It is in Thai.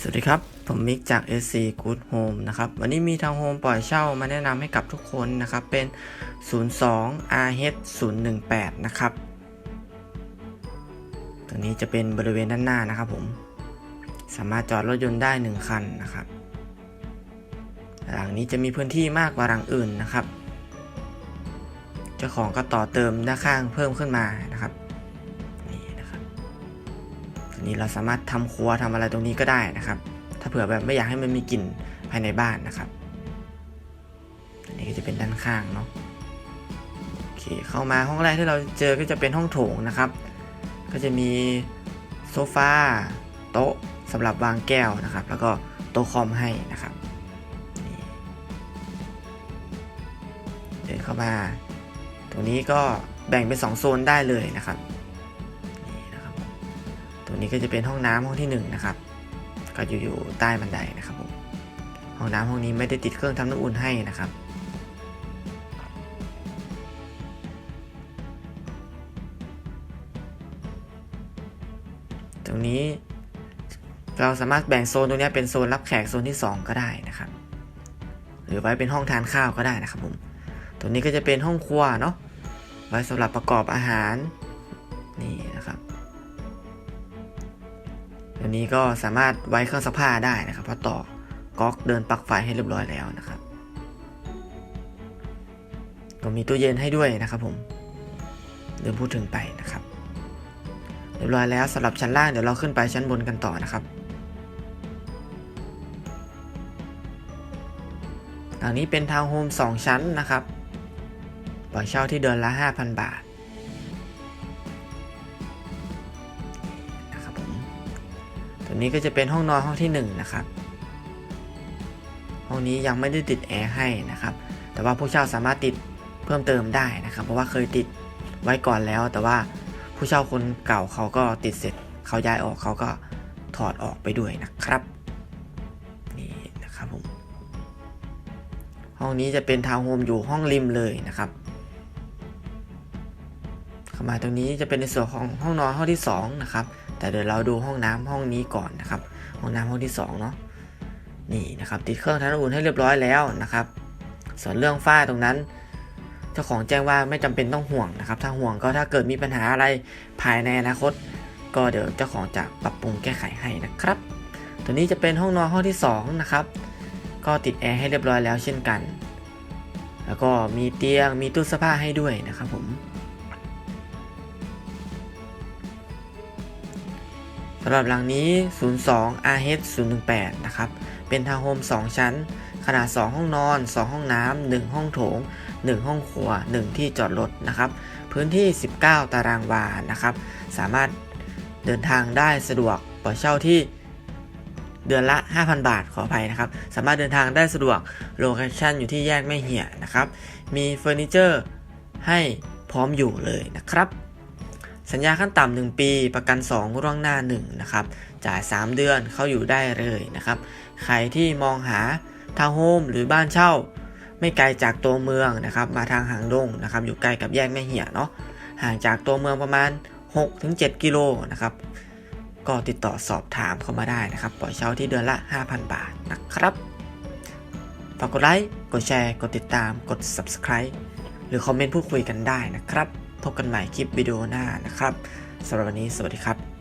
สวัสดีครับ ผมมิกจาก SC Good Home นะครับ วันนี้มีทางโฮมปล่อยเช่ามาแนะนำให้กับทุกคนนะครับ เป็น 02 RH 018 นะครับ ตัวนี้จะเป็นบริเวณด้านหน้านะครับผม สามารถจอดรถยนต์ได้ 1 คันนะครับ หลังนี้จะมีพื้นที่มากกว่าหลังอื่นนะครับ เจ้าของก็ต่อเติมด้านข้างเพิ่มขึ้นมานะครับนี่นะครับ ทีนี้เราสามารถทำครัวทำอะไรตรงนี้ก็ได้นะครับ ถ้าเผื่อแบบไม่อยากให้มันมีกลิ่นภายในบ้านนะครับอันนี้ก็จะเป็นด้านข้างเนาะโอเคเข้ามาห้องแรกที่เราเจอก็จะเป็นห้องโถงนะครับ ก็จะมีโซฟาโต๊ะสำหรับวางแก้วนะครับ แล้วก็โต๊ะคอมให้นะครับเดินเข้ามา ตรงนี้ก็แบ่งเป็น 2 โซนได้เลยนะครับ ตรงนี้ก็จะเป็นห้องน้ำห้องที่1นงนะครับ ก็อยู่อยู่ใต้บันไดนะครับผม ห้องน้ำห้องนี้ไม่ได้ติดเครื่องทำน้ำอุ่นให้นะครับตรงนี้เราสามารถแบ่งโซนตรงนี้เป็นโซนรับแขกโซนที่ 2 ก็ได้นะครับ หรือไว้เป็นห้องทานข้าวก็ได้นะครับผมตรงนี้ก็จะเป็นห้องครัวเนาะไว้สำหรับประกอบอาหารนี่นะครับ อันนี้ก็สามารถไว้เครื่องซักผ้าได้นะครับ เพราะต่อก๊อกเดินปลั๊กไฟให้เรียบร้อยแล้วนะครับก็มีตู้เย็นให้ด้วยนะครับผมลืมพูดถึงไปนะครับ เรียบร้อยแล้วสำหรับชั้นล่างเดี๋ยวเราขึ้นไปชั้นบนกันต่อนะครับหลังนี้เป็นทาวน์โฮม2ชั้นนะครับปล่อยเช่าที่เดือนละ 5,000 บาท ตัวนี้ก็จะเป็นห้องนอนห้องที่1นะครับห้องนี้ยังไม่ได้ติดแอร์ให้นะครับ แต่ว่าผู้เช่าสามารถติดเพิ่มเติมได้นะครับ เพราะว่าเคยติดไว้ก่อนแล้ว แต่ว่าผู้เช่าคนเก่าเขาก็ติดเสร็จเขาย้ายออกเขาก็ถอดออกไปด้วยนะครับนี่นะครับผมห้องนี้จะเป็นทาวน์โฮมอยู่ห้องริมเลยนะครับเข้ามาตรงนี้จะเป็นในส่วนของห้องนอนห้องที่2นะครับ แต่เดี๋ยวเราดูห้องน้ำห้องนี้ก่อนนะครับ ห้องน้ำห้องที่2เนาะนี่นะครับติดเครื่องทำน้ำอุ่นให้เรียบร้อยแล้วนะครับ ส่วนเรื่องฝ้าตรงนั้น เจ้าของแจ้งว่าไม่จำเป็นต้องห่วงนะครับ ถ้าห่วงก็ถ้าเกิดมีปัญหาอะไรภายในอนาคต ก็เดี๋ยวเจ้าของจะปรับปรุงแก้ไขให้นะครับ ตัวนี้จะเป็นห้องนอนห้องที่2นะครับก็ติดแอร์ให้เรียบร้อยแล้วเช่นกัน แล้วก็มีเตียงมีตู้เสื้อผ้าให้ด้วยนะครับผมำหรับหลังนี้ 02 RH 018 นะครับ เป็นทาวน์โฮม 2 ชั้น ขนาด 2 ห้องนอน 2 ห้องน้ำ 1 ห้องโถง 1 ห้องครัว 1 ที่จอดรถนะครับ พื้นที่ 19 ตารางวา นะครับ สามารถเดินทางได้สะดวกปล่อยเช่าที่เดือนละ 5,000 บาทขออภัยนะครับ สามารถเดินทางได้สะดวก โลเคชั่นอยู่ที่แยกไม่เหี่ยนะครับ มีเฟอร์นิเจอร์ให้พร้อมอยู่เลยนะครับ สัญญาขั้นต่ำ1ปี ประกัน2ร่วงหน้า1นะครับ จ่าย 3 เดือนเข้าอยู่ได้เลยนะครับ ใครที่มองหาทาวน์โฮมหรือบ้านเช่า ไม่ไกลจากตัวเมืองนะครับ มาทางหางดงนะครับ อยู่ใกล้กับแยกแม่เหี่ยเนาะ ห่างจากตัวเมืองประมาณ 6-7 กิโลนะครับ ก็ติดต่อสอบถามเข้ามาได้นะครับ ปล่อยเช่าที่เดือนละ 5,000 บาทนะครับ ฝากกดไลค์ กดแชร์ กดติดตาม กด subscribe หรือคอมเมนต์พูดคุยกันได้นะครับ พบกันใหม่คลิปวิดีโอหน้านะครับสำหรับวันนี้สวัสดีครับ